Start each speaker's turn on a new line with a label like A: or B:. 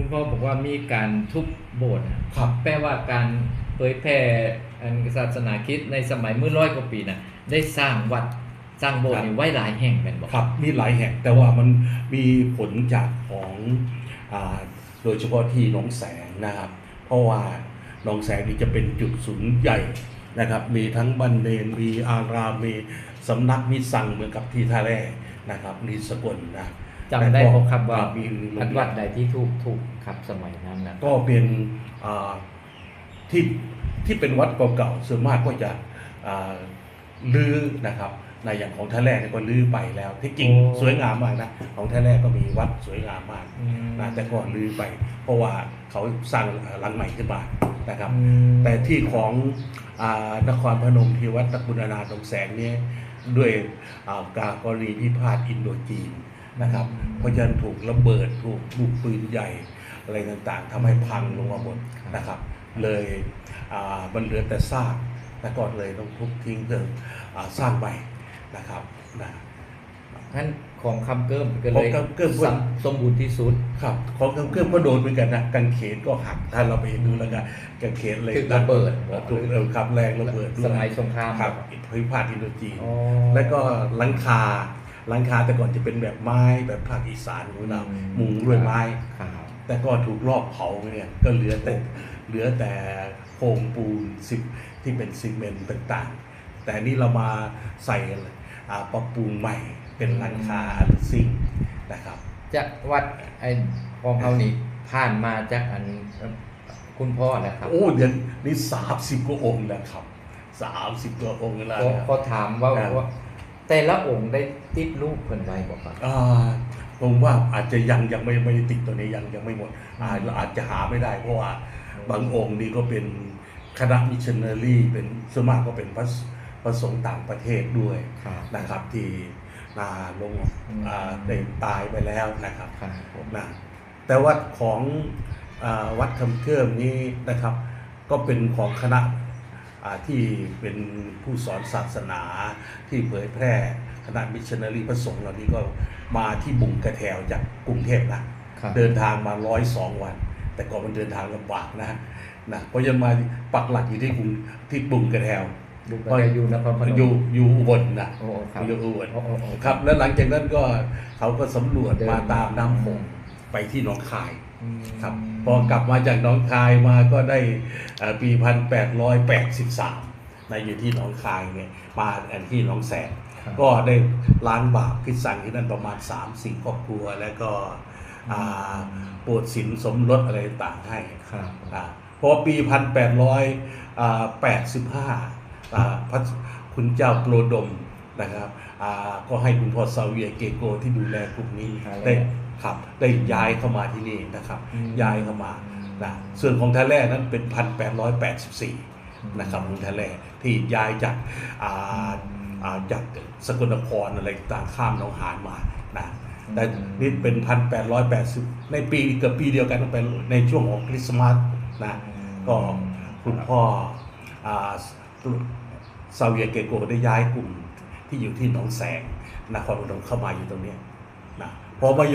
A: คุณพ่อบอกว่ามีการทุบโบสถ์นะครับแปลว่าการเผยแผ่อันศาสนาคริดในสมัยเมื่อร้อยกว่าปีน่ะได้สร้างวัดสร้างโบสถ์นี่ไว้หลายแห่งแม่นบ่
B: ครับมีหลายแห่งแต่ว่ามันมีผลจากของอาโดยเฉพาะที่หนองแสงนะครับ เพราะว่าหนองแสงนี่จะเป็นจุดศูนย์ใหญ่นะครับ มีทั้งบันเนนมีอารามมีสำนักมีสั่งเหมือนกับที่ท่าแร่นะครับมีสกลนะ
A: จำได้บ่ครับว่า
B: มี
A: อันวัดใดที่ถูกถูกครับสมัยนั้นนะ
B: ก็เป็นอ่าที่ที่เป็นวัดเก่าๆส่วนมากก็จะอ่าลื้อนะครับในอย่างของท่าแร่เนี่ยก็ลื้อไปแล้ว ที่จริงสวยงามมากนะของท่าแร่ก็มีวัดสวยงามมาก
A: อืม
B: นะแต่ก่อนลื้อไป เพราะว่าเขาสร้างหลังใหม่ขึ้นมานะครับ
A: อืม
B: แต่ที่ของอานครพนมที่วัดตะกุณนาดงแสงเนี่ยด้วยอ่าการกรณีพิพาทอินโดจีน นะครับ เพราะฉะนั้นถูกระเบิดถูกลูกปืนใหญ่อะไรต่างๆทำให้พังลงมาหมดนะครับ เลยอ่ามันเหลือแต่ซากแต่ก่อนเลยต้องทุบทิ้งเพื่ออ่าสร้างใหม่นะครับนะ
A: งั้นของคำเกิมก็เลย
B: ของคำเกิ้ม
A: สมสมบูรณ์ที่สุด
B: ครับ ของเครื่องก็โดนเหมือนกันนะกางเขนก็หักถ้าเราไปดูแล้วกันกางเขนเลย
A: คือระเบิด
B: ถูกเออครับแรงระเบิดด้ว
A: สมัยสงคราม
B: ครับพิพาทอินโดจีน
A: อ๋อ
B: แล้วก็หลังคา หลังคาแต่ก่อนจะเป็นแบบไม้แบบภาคอีสานของเรา
A: อืม
B: มุงด้วยไม้
A: ครับ
B: แต่ก็ถูกรอบเผาเนี่ยก็เหลือแต่เหลือแต่โครงปูนสิบที่เป็นซีเมนต์ต่างๆ แต่อันนี่เรามาใส่อ่าปรับปรุงใหม่เป็นหลังคาอันซิงนะครับ
A: จากวัดไอ้ของเขานี่ผ่านมาจากอันคุณพ่อนะครับ
B: โอ้เดือนนี้สามสิบกว่าองค์แล้วครับสามสิบกว่าองค์แล้ว
A: ขอ
B: นะ
A: ขอถามว่า
B: ครับ
A: ว่า แต่ละองค์ได้ติดรูปเพิ่นไว้บ่ครับ
B: อ่าผมว่าอาจจะยังยังไม่ไม่ได้ติดตัวนี้ยังยังไม่หมดอาเราอาจจะหาไม่ได้ เพราะว่าบางองค์นี่ก็เป็นคณะมิชชันนารีเป็นส่วนมากก็เป็นพระสพระสงฆ์ต่างประเทศด้วย
A: ครับ
B: นะครับ ที่นาลง
A: อืม
B: อ่าได้ตายไปแล้วนะครับ
A: ครับผม
B: นะแต่ว่าของอาวัดคำเกิมนี้นะครับ ก็เป็นของคณะอ่า ที่เป็นผู้สอนศาสนาที่เผยแพร่คณะมิชชันนารีพระสงฆ์เหล่านี้ก็มาที่บุงกระแถวจากกรุงเทพนะครับเดินทางมาร้อยสองวัน แต่ก่อนมันเดินทางลำบากนะนะเพราะยังมาปักหลักอยู่ที่กรุงที่บุงกระแถว
A: ดูก็ได้อยู่นครพนม
B: อยู่อยู่อุบลนะ
A: โอ้ครับ
B: อยู่อุบล
A: โอ้โอ้โอ้
B: ครับแล้วหลังจากนั้นก็เขาก็สำรวจ
A: เดิน
B: มาตามน้ำโขง ไปที่หนองคาย
A: อืม
B: ครับพอกลับมาจากหนองคายมาก็ได้เอ่อปีพันแปดร้อยแปดสิบสามในอยู่ที่หนองคายเนี่ยมาอันที่หนองแสน
A: ครับ
B: ก็ได้ล้างบาปคิดสั่งที่นั่นประมาณ3ามสี่ครอบครัวแล้วก็อ่าโปรดสินสมรสอะไรต่างๆให้
A: ครับ
B: อ่าพอปีพันแปดร้อยแปดสิบห้าพระคุณเจ้าโปรดมนะครับอ่าก็ให้คุณพ่อซาเวียเกโกที่ดูแลกลุ่มนี้ได้ ครับได้ย้ายเข้ามาที่นี่นะครับ
A: อืม
B: ย้ายเข้ามานะส่วนของทะเลนั้นเป็นพันแปดร้อยแปดสิบสี่นะครับของทะเลที่ย้ายจากอ่าอ่าจากสกลนครอะไรต่างข้ามหนองหานมานะแต่นี่เป็นพันแปดร้อยแปดสิบในปีเกือบปีเดียวกันเป็นในช่วงของคริสต์มาสนะก็คุณพ่ออ่าซาเวียเกโกได้ย้ายกลุ่มที่อยู่ที่หนองแสงนครพนมเข้ามาอยู่ตรงเนี้ยนะพอมา